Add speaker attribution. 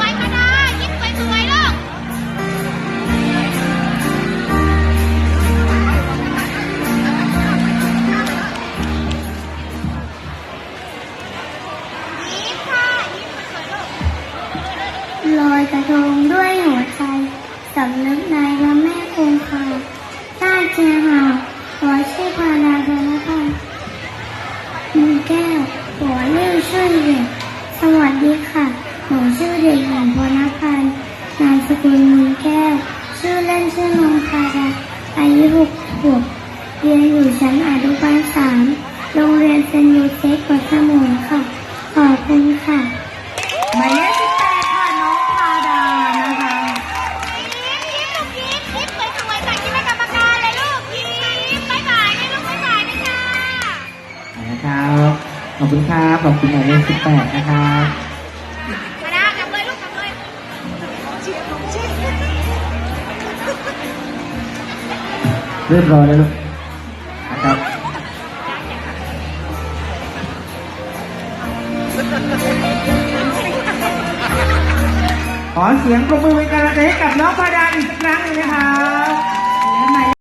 Speaker 1: วยๆก็ได้ยิ้มสวยๆลูกยิ้มค่ะยิ้มสวยๆลูก
Speaker 2: ลอยกระทงด้วยหัวใจสำนึกในพระแม่คงคาใต้เชียงหาขอชื่อพานาพระพันมีแก้วหัวเลี้ยวชื่อเด็กส เด็กหญิงพนพันธ์นามสกุลมีแก้ว ชื่อเล่นชื่อน้องพาดาอายุหกขวบเรียนอยู่ชั้นอนุบาลสามโรงเรียนเซนต์ยูเซฟปัตสมุนค่ะ ขอบคุณค่ะ
Speaker 3: หมายเลขสิบแปดค่ะ น้องพาดานะคะ
Speaker 1: ยิ้มยิ้มลูกยิ้มยิ้มสวยๆใส่ที่แม่กรรมการเลยลูกยิ้มบ๊ายบายนะลูกบ๊ายบายนะจ๊ะ
Speaker 4: นะครับ ขอบคุณครับ ขอบคุณหมายเลขสิบแปดนะครับ
Speaker 1: เรี
Speaker 4: ยบร้อยแล้วนะครับขอเสียงปรบมือเป็นกำลังใจให้กับน้องพาดาอีกครั้งหนึงนะครับ